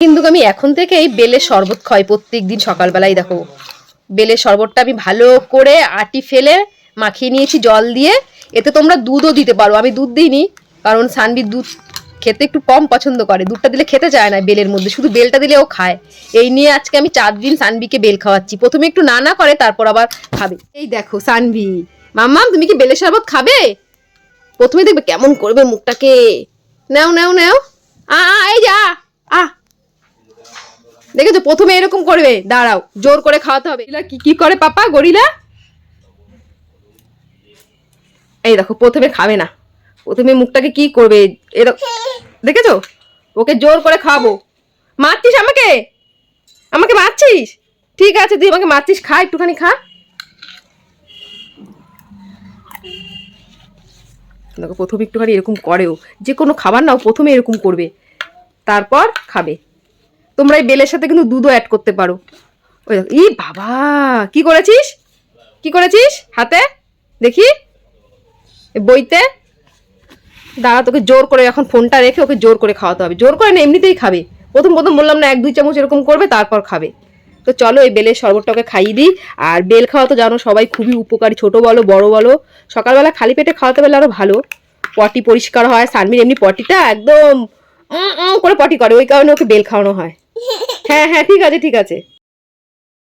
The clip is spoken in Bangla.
কিন্তু আমি এখন থেকেই বেলের শরবত খাই প্রত্যেক দিন সকালবেলায় দেখো। বেলের শরবতটা আমি ভালো করে আটি ফেলে মাখিয়ে নিয়েছি জল দিয়ে। এতে তোমরা দুধও দিতে পারো। আমি দুধ দিইনি কারণ সানবি দুধ খেতে একটু কম পছন্দ করে। দুধটা দিলে খেতে চায় না বেলের মধ্যে শুধু বেলটা দিলে ও খায়। এই নিয়ে আজকে আমি চার দিন সানবিকে বেল খাওয়াচ্ছি। প্রথমে একটু না না করে তারপর আবার খাবে। এই দেখো সানভি মাম্মাম তুমি কি বেলের শরবত খাবে? প্রথমে দেখবে কেমন করবে মুখটাকে। নাও নাও নাও। আ, এই যা। দেখেছ প্রথমে এরকম করবে। দাঁড়াও, জোর করে খাওয়াতে হবে। কি কি করে পাপা? গরিলা? এই দেখো, প্রথমে খাবে না। প্রথমে মুখটাকে কি করবে? এরকম দেখেছ? ওকে জোর করে খাওয়াবো। মারছিস আমাকে? আমাকে মারছিস? ঠিক আছে, তুই আমাকে মারছিস, খা, একটুখানি খা। দেখো, প্রথমে একটুখানি এরকম করেও। যে কোনো খাবার নাও, প্রথমে এরকম করবে। তারপর খাবে। তোমরা এই বেলের সাথে কিন্তু দুধও অ্যাড করতে পারো। ওই ই বাবা, কি করেছিস? কি করেছিস? হাতে? দেখি। বইতে? দাঁড়া, তোকে জোর করে এখন ফোনটা রেখে ওকে জোর করে খাওয়াতে হবে। জোর করে না, এমনিতেই খাবে। প্রথম প্রথম বললাম না, এক, দুই চামচ এরকম করবে, তারপর খাবে। তো চলো, এই বেলের শরবতটা ওকে খাইয়ে দিই। আর বেল খাওয়া তো জানো, সবাই খুবই উপকারী, ছোট বলো, বড় বলো। সকালবেলা খালি পেটে খাওয়াতে পারলে আরও ভালো। পটি পরিষ্কার হয়, সানমির এমনি পটিটা একদম করে পটি করে, ওই কারণে ওকে বেল খাওয়ানো হয়। হ্যাঁ হ্যাঁ ঠিক আছে ঠিক আছে।